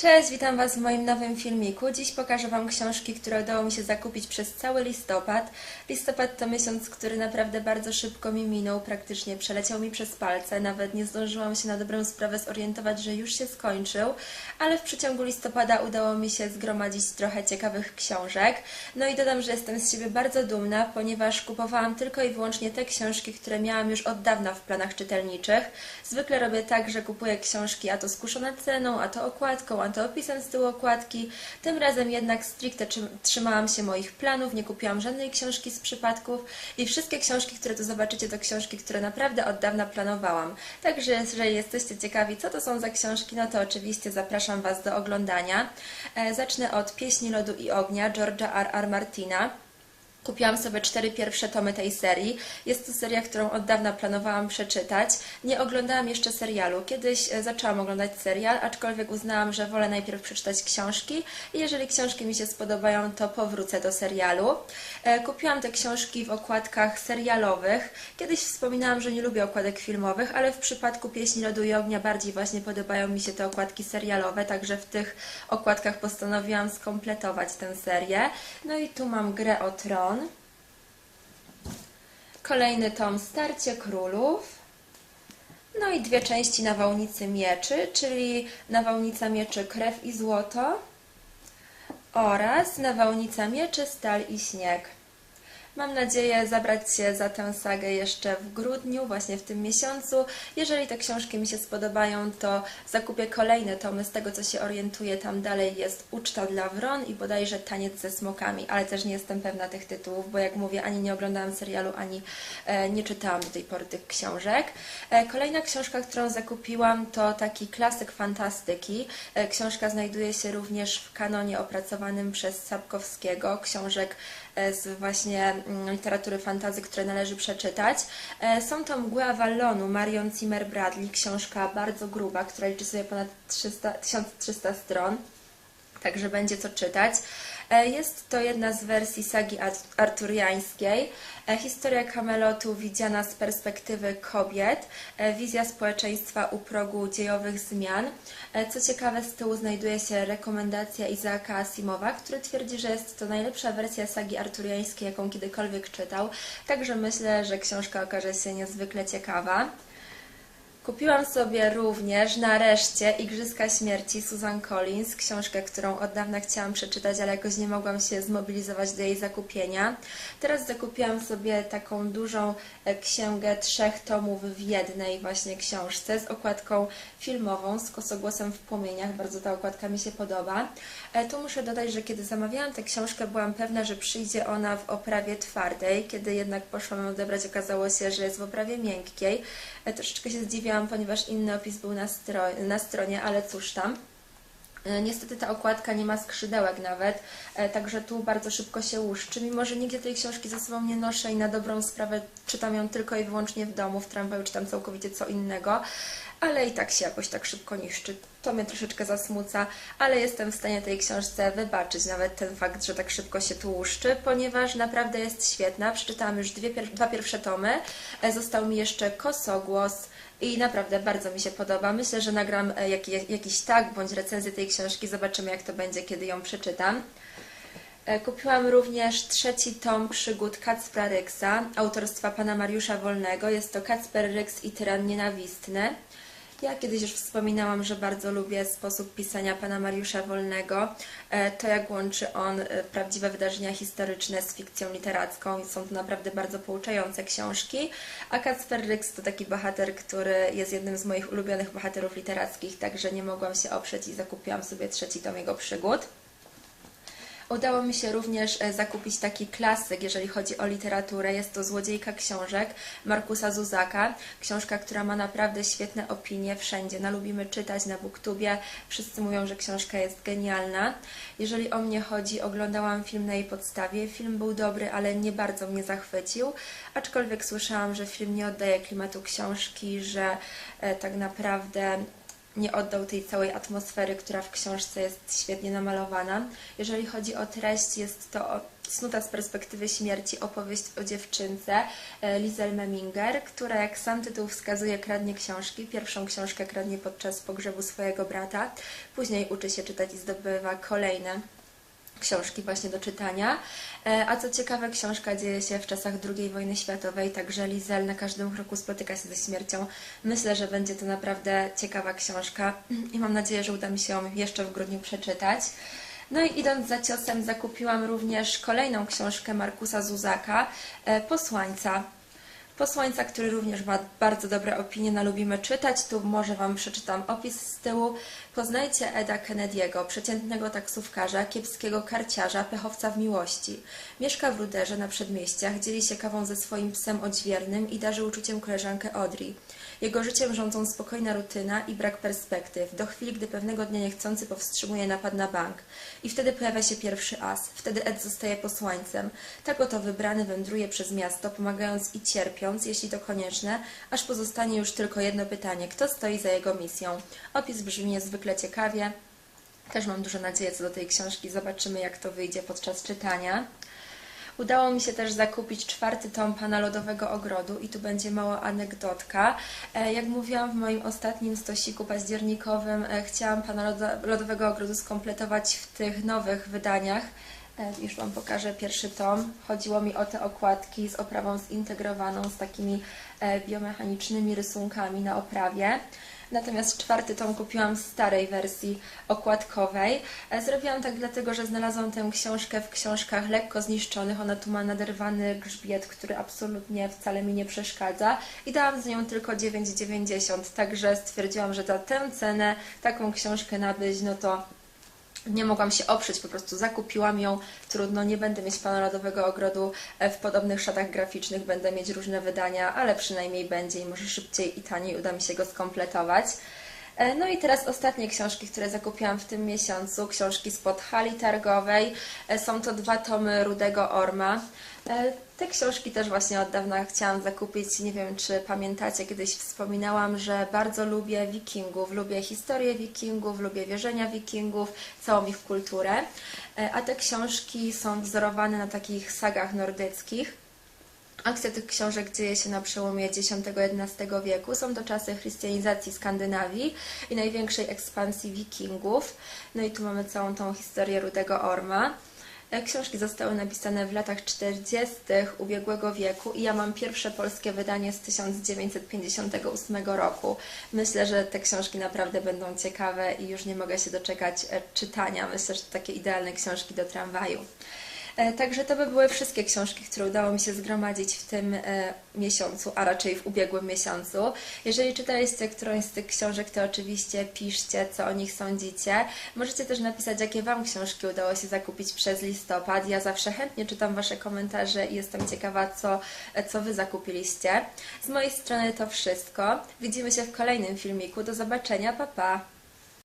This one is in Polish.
Cześć, witam Was w moim nowym filmiku. Dziś pokażę Wam książki, które udało mi się zakupić przez cały listopad. Listopad to miesiąc, który naprawdę bardzo szybko mi minął, praktycznie przeleciał mi przez palce. Nawet nie zdążyłam się na dobrą sprawę zorientować, że już się skończył, ale w przeciągu listopada udało mi się zgromadzić trochę ciekawych książek. No i dodam, że jestem z siebie bardzo dumna, ponieważ kupowałam tylko i wyłącznie te książki, które miałam już od dawna w planach czytelniczych. Zwykle robię tak, że kupuję książki, a to skuszone ceną, a to okładką, a to opisem z tyłu okładki. Tym razem jednak stricte trzy- trzymałam się moich planów, nie kupiłam żadnej książki z przypadków i wszystkie książki, które tu zobaczycie, to książki, które naprawdę od dawna planowałam. Także jeżeli jesteście ciekawi, co to są za książki, no to oczywiście zapraszam Was do oglądania. E, zacznę od Pieśni Lodu i Ognia George'a R. R. Martina. Kupiłam sobie cztery pierwsze tomy tej serii. Jest to seria, którą od dawna planowałam przeczytać. Nie oglądałam jeszcze serialu. Kiedyś e, zaczęłam oglądać serial, aczkolwiek uznałam, że wolę najpierw przeczytać książki i jeżeli książki mi się spodobają, to powrócę do serialu. E, Kupiłam te książki w okładkach serialowych. Kiedyś wspominałam, że nie lubię okładek filmowych, ale w przypadku Pieśni Lodu i Ognia bardziej właśnie podobają mi się te okładki serialowe, także w tych okładkach postanowiłam skompletować tę serię. No i tu mam Grę o Tron. Kolejny tom Starcie Królów. No i dwie części Nawałnicy Mieczy, czyli Nawałnica Mieczy Krew i Złoto oraz Nawałnica Mieczy Stal i Śnieg. Mam nadzieję zabrać się za tę sagę jeszcze w grudniu, właśnie w tym miesiącu. Jeżeli te książki mi się spodobają, to zakupię kolejne tomy. Z tego co się orientuję, tam dalej jest Uczta dla Wron i bodajże Taniec ze smokami, ale też nie jestem pewna tych tytułów, bo jak mówię, ani nie oglądałam serialu, ani e, nie czytałam do tej pory tych książek. E, kolejna książka, którą zakupiłam, to taki klasyk fantastyki. E, książka znajduje się również w kanonie opracowanym przez Sapkowskiego, książek z właśnie literatury fantazy, które należy przeczytać. E, Są to Mgły Avallonu Marion Zimmer Bradley, książka bardzo gruba, która liczy sobie ponad 300, 1300 stron także będzie co czytać. E, Jest to jedna z wersji sagi art- arturiańskiej. E, Historia Kamelotu widziana z perspektywy kobiet, e, wizja społeczeństwa u progu dziejowych zmian. Co ciekawe, z tyłu znajduje się rekomendacja Izaaka Asimowa, który twierdzi, że jest to najlepsza wersja sagi arturiańskiej, jaką kiedykolwiek czytał. Także myślę, że książka okaże się niezwykle ciekawa. Kupiłam sobie również nareszcie Igrzyska Śmierci Susan Collins, książkę, którą od dawna chciałam przeczytać, ale jakoś nie mogłam się zmobilizować do jej zakupienia. Teraz zakupiłam sobie taką dużą e, księgę trzech tomów w jednej właśnie książce z okładką filmową, z kosogłosem w płomieniach. Bardzo ta okładka mi się podoba. E, Tu muszę dodać, że kiedy zamawiałam tę książkę, byłam pewna, że przyjdzie ona w oprawie twardej. Kiedy jednak poszłam ją odebrać, okazało się, że jest w oprawie miękkiej. E, Troszeczkę się zdziwiłam, ponieważ inny opis był na, stro- na stronie, ale cóż tam. E, Niestety ta okładka nie ma skrzydełek nawet, e, także tu bardzo szybko się łuszczy. Mimo, że nigdzie tej książki ze sobą nie noszę i na dobrą sprawę czytam ją tylko i wyłącznie w domu, w tramwaju czytam całkowicie co innego, ale i tak się jakoś tak szybko niszczy. To mnie troszeczkę zasmuca, ale jestem w stanie tej książce wybaczyć nawet ten fakt, że tak szybko się tu łuszczy, ponieważ naprawdę jest świetna. Przeczytałam już dwie, dwa pierwsze tomy, e, został mi jeszcze kosogłos, i naprawdę bardzo mi się podoba. Myślę, że nagram e, jaki, jakiś tag bądź recenzję tej książki. Zobaczymy, jak to będzie, kiedy ją przeczytam. E, Kupiłam również trzeci tom przygód Kacpra Ryksa, autorstwa pana Mariusza Wolnego. Jest to Kacper Ryks i tyran nienawistny. Ja kiedyś już wspominałam, że bardzo lubię sposób pisania pana Mariusza Wolnego. E, To jak łączy on e, prawdziwe wydarzenia historyczne z fikcją literacką są to naprawdę bardzo pouczające książki. A Kacper Ryks to taki bohater, który jest jednym z moich ulubionych bohaterów literackich, także nie mogłam się oprzeć i zakupiłam sobie trzeci tom jego przygód. Udało mi się również e, zakupić taki klasyk, jeżeli chodzi o literaturę. Jest to Złodziejka książek Markusa Zuzaka. Książka, która ma naprawdę świetne opinie wszędzie. No, lubimy czytać na Booktubie. Wszyscy mówią, że książka jest genialna. Jeżeli o mnie chodzi, oglądałam film na jej podstawie. Film był dobry, ale nie bardzo mnie zachwycił. Aczkolwiek słyszałam, że film nie oddaje klimatu książki, że e, tak naprawdę nie oddał tej całej atmosfery, która w książce jest świetnie namalowana. Jeżeli chodzi o treść, jest to snuta z perspektywy śmierci opowieść o dziewczynce e, Lizel Meminger, która jak sam tytuł wskazuje kradnie książki. Pierwszą książkę kradnie podczas pogrzebu swojego brata, później uczy się czytać i zdobywa kolejne książki właśnie do czytania. E, A co ciekawe, książka dzieje się w czasach II wojny światowej, także Lizel na każdym kroku spotyka się ze śmiercią. Myślę, że będzie to naprawdę ciekawa książka i mam nadzieję, że uda mi się ją jeszcze w grudniu przeczytać. No i idąc za ciosem, zakupiłam również kolejną książkę Markusa Zuzaka, e, Posłańca. Posłańca, który również ma bardzo dobre opinie na Lubimy Czytać. Tu może Wam przeczytam opis z tyłu. Poznajcie Eda Kennedy'ego, przeciętnego taksówkarza, kiepskiego karciarza, pechowca w miłości. Mieszka w Ruderze na przedmieściach, dzieli się kawą ze swoim psem odźwiernym i darzy uczuciem koleżankę Audrey. Jego życiem rządzą spokojna rutyna i brak perspektyw, do chwili, gdy pewnego dnia niechcący powstrzymuje napad na bank. I wtedy pojawia się pierwszy as. Wtedy Ed zostaje posłańcem. Tak oto wybrany wędruje przez miasto, pomagając i cierpiąc, jeśli to konieczne, aż pozostanie już tylko jedno pytanie: kto stoi za jego misją? Opis brzmi niezwykle ciekawie. Też mam dużo nadziei co do tej książki. Zobaczymy, jak to wyjdzie podczas czytania. Udało mi się też zakupić czwarty tom Pana Lodowego Ogrodu i tu będzie mała anegdotka. E, Jak mówiłam w moim ostatnim stosiku październikowym, e, chciałam Pana Lodo- Lodowego Ogrodu skompletować w tych nowych wydaniach. E, Już Wam pokażę pierwszy tom. Chodziło mi o te okładki z oprawą zintegrowaną, z takimi e, biomechanicznymi rysunkami na oprawie. Natomiast czwarty tom kupiłam w starej wersji okładkowej. E, Zrobiłam tak dlatego, że znalazłam tę książkę w książkach lekko zniszczonych. Ona tu ma naderwany grzbiet, który absolutnie wcale mi nie przeszkadza. I dałam za nią tylko 9,90. Także stwierdziłam, że za tę cenę taką książkę nabyć, no to nie mogłam się oprzeć, po prostu zakupiłam ją. Trudno, nie będę mieć pana Lodowego Ogrodu e, w podobnych szatach graficznych, będę mieć różne wydania, ale przynajmniej będzie i może szybciej i taniej uda mi się go skompletować. E, No i teraz ostatnie książki, które zakupiłam w tym miesiącu, książki spod hali targowej. E, Są to dwa tomy Rudego Orma. Te książki też właśnie od dawna chciałam zakupić. Nie wiem, czy pamiętacie, kiedyś wspominałam, że bardzo lubię wikingów, lubię historię wikingów, lubię wierzenia wikingów, całą ich kulturę. E, A te książki są wzorowane na takich sagach nordyckich. Akcja tych książek dzieje się na przełomie X-XI wieku. Są to czasy chrystianizacji Skandynawii i największej ekspansji wikingów. No i tu mamy całą tą historię Rudego Orma. E, Książki zostały napisane w latach 40. ubiegłego wieku i ja mam pierwsze polskie wydanie z 1958 roku. Myślę, że te książki naprawdę będą ciekawe i już nie mogę się doczekać e, czytania. Myślę, że to takie idealne książki do tramwaju. E, Także to by były wszystkie książki, które udało mi się zgromadzić w tym e, miesiącu, a raczej w ubiegłym miesiącu. Jeżeli czytaliście którąś z tych książek, to oczywiście piszcie, co o nich sądzicie. Możecie też napisać, jakie Wam książki udało się zakupić przez listopad. Ja zawsze chętnie czytam Wasze komentarze i jestem ciekawa, co, e, co Wy zakupiliście. Z mojej strony to wszystko. Widzimy się w kolejnym filmiku. Do zobaczenia, pa pa!